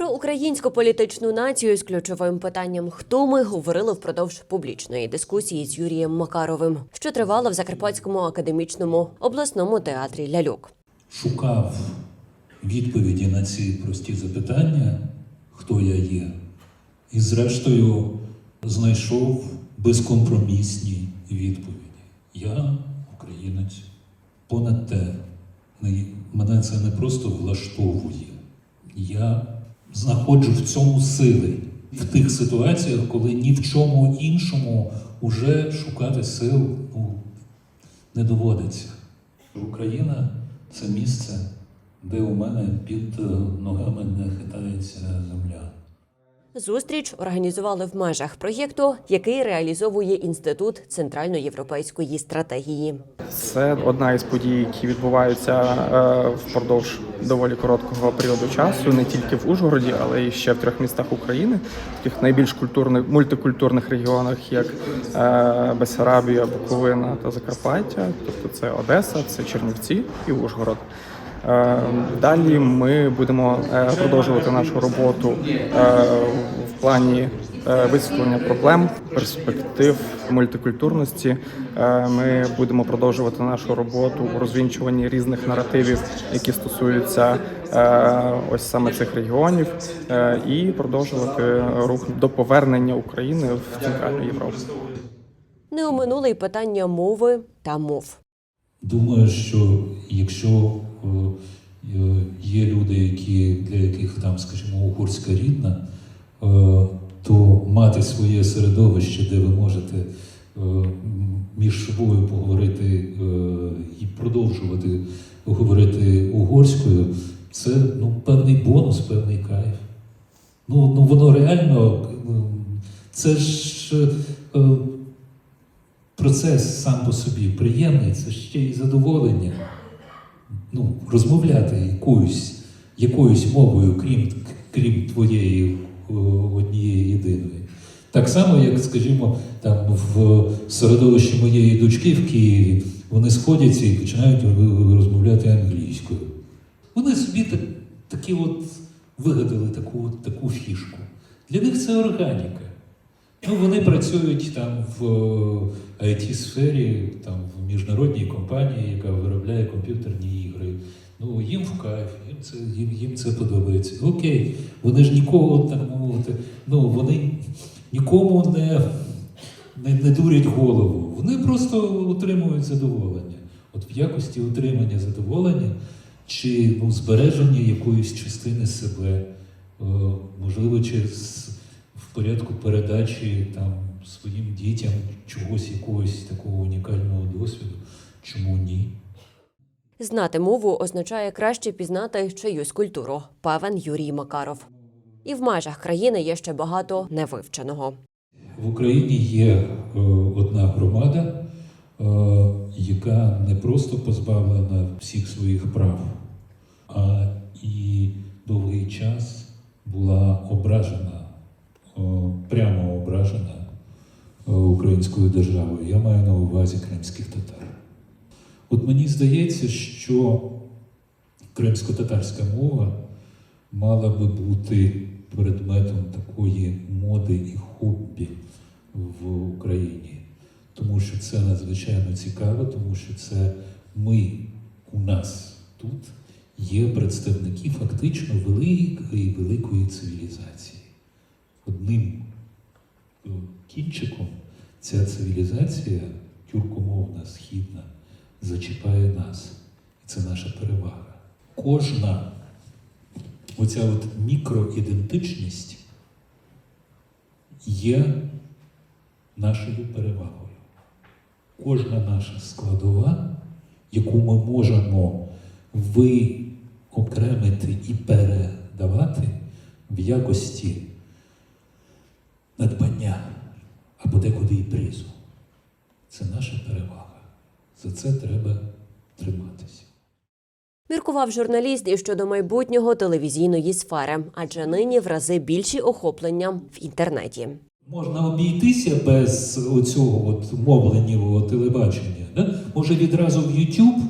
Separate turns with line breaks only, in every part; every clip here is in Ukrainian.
Про українську політичну націю з ключовим питанням Хто ми говорили впродовж публічної дискусії з Юрієм Макаровим, що тривала в Закарпатському академічному обласному театрі Ляльок.
шукав відповіді на ці прості запитання, хто я є, і зрештою знайшов безкомпромісні відповіді. Я українець. Понад те, мене це не просто влаштовує. Я знаходжу в цьому сили в тих ситуаціях, коли ні в чому іншому уже шукати сил ну, не доводиться. Україна це місце, де у мене під е, ногами не хитається земля.
Зустріч організували в межах проєкту, який реалізовує інститут центральноєвропейської стратегії.
Це одна із подій, які відбуваються е, впродовж доволі короткого періоду часу, не тільки в Ужгороді, але й ще в трьох містах України, таких найбільш культурних мультикультурних регіонах, як е, Бессарабія, Буковина та Закарпаття. Тобто це Одеса, це Чернівці і Ужгород. Е, Далі ми будемо е, продовжувати нашу роботу в плані висвітлення проблем, перспектив мультикультурності. Е, Ми будемо продовжувати нашу роботу у розвінчуванні різних наративів, які стосуються е, ось саме цих регіонів, е, і продовжувати рух до повернення України в центральну Європу.
Не оминули й питання мови та мов.
Думаю, що якщо е, е, є люди, які, для яких там, скажімо, угорська рідна, е, то мати своє середовище, де ви можете е, між собою поговорити е, і продовжувати говорити угорською, це ну, певний бонус, певний кайф. Ну, ну воно реально, це ж е, процес сам по собі приємний, це ще й задоволення. Ну, розмовляти якоюсь, якоюсь мовою, крім, крім твоєї однієї єдиної. Так само, як, скажімо, там в середовищі моєї дочки в Києві вони сходяться і починають розмовляти англійською. Вони собі так, такі от вигадали таку, таку фішку. Для них це органіка. Ну, вони працюють там в it сфері там в міжнародній компанії, яка виробляє комп'ютерні ігри. Ну, їм в кайф, їм це, їм, їм це подобається. Окей, вони ж нікого, так мовити, ну, вони нікому не, не, не дурять голову. Вони просто отримують задоволення. От в якості отримання задоволення чи ну, збереження якоїсь частини себе, е, можливо, через в порядку передачі там своїм дітям чогось якогось такого унікального досвіду. Чому ні?
Знати мову означає краще пізнати чиюсь культуру, певен Юрій Макаров. І в межах країни є ще багато невивченого.
В Україні є е, одна громада, е, яка не просто позбавлена всіх своїх прав, а і довгий час була ображена, е, прямо ображена українською державою. Я маю на увазі кримських татар. От мені здається, що кримсько-татарська мова мала би бути предметом такої моди і хобі в Україні, тому що це надзвичайно цікаво, тому що це ми у нас тут є представники фактично великої великої цивілізації. Одним е, кінчиком ця цивілізація, тюркомовна, східна, зачіпає нас. І це наша перевага. Кожна оця от мікроідентичність є нашою перевагою. Кожна наша складова, яку ми можемо виокремити і передавати в якості надбання або декуди і призу. Це наша перевага. За це треба триматися.
Міркував журналіст і щодо майбутнього телевізійної сфери, адже нині в рази більші охоплення в інтернеті.
Можна обійтися без оцього от мовленнєвого телебачення. Да? Може відразу в YouTube.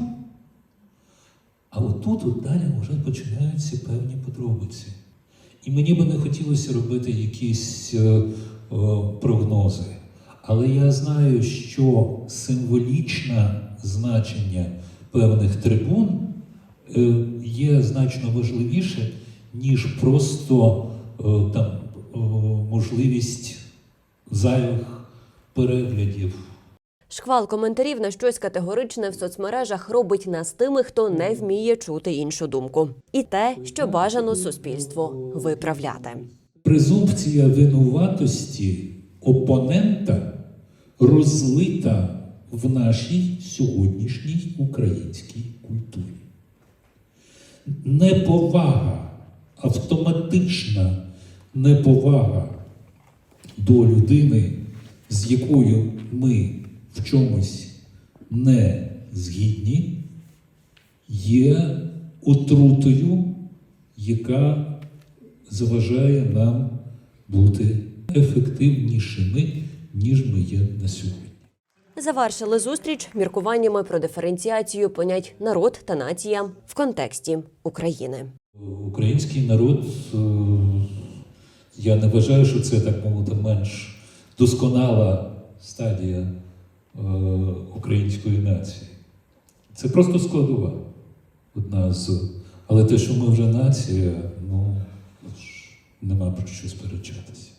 А отут от далі вже починаються певні подробиці. І мені би не хотілося робити якісь е, е, прогнози. Але я знаю, що символічне значення певних трибун є значно важливіше, ніж просто е, там, е, можливість зайвих переглядів.
Шквал коментарів на щось категоричне в соцмережах робить нас тими, хто не вміє чути іншу думку, і те, що бажано суспільству виправляти.
Презумпція винуватості опонента розлита в нашій сьогоднішній українській культурі. Неповага, автоматична неповага до людини, з якою ми в чомусь не згідні, є отрутою, яка заважає нам бути ефективнішими, ніж ми є на сьогодні.
Завершили зустріч міркуваннями про диференціацію понять народ та нація в контексті України.
Український народ, е, я не вважаю, що це так мовити менш досконала стадія е, української нації. Це просто складова одна з. Але те, що ми вже нація, ну нема про що сперечатися.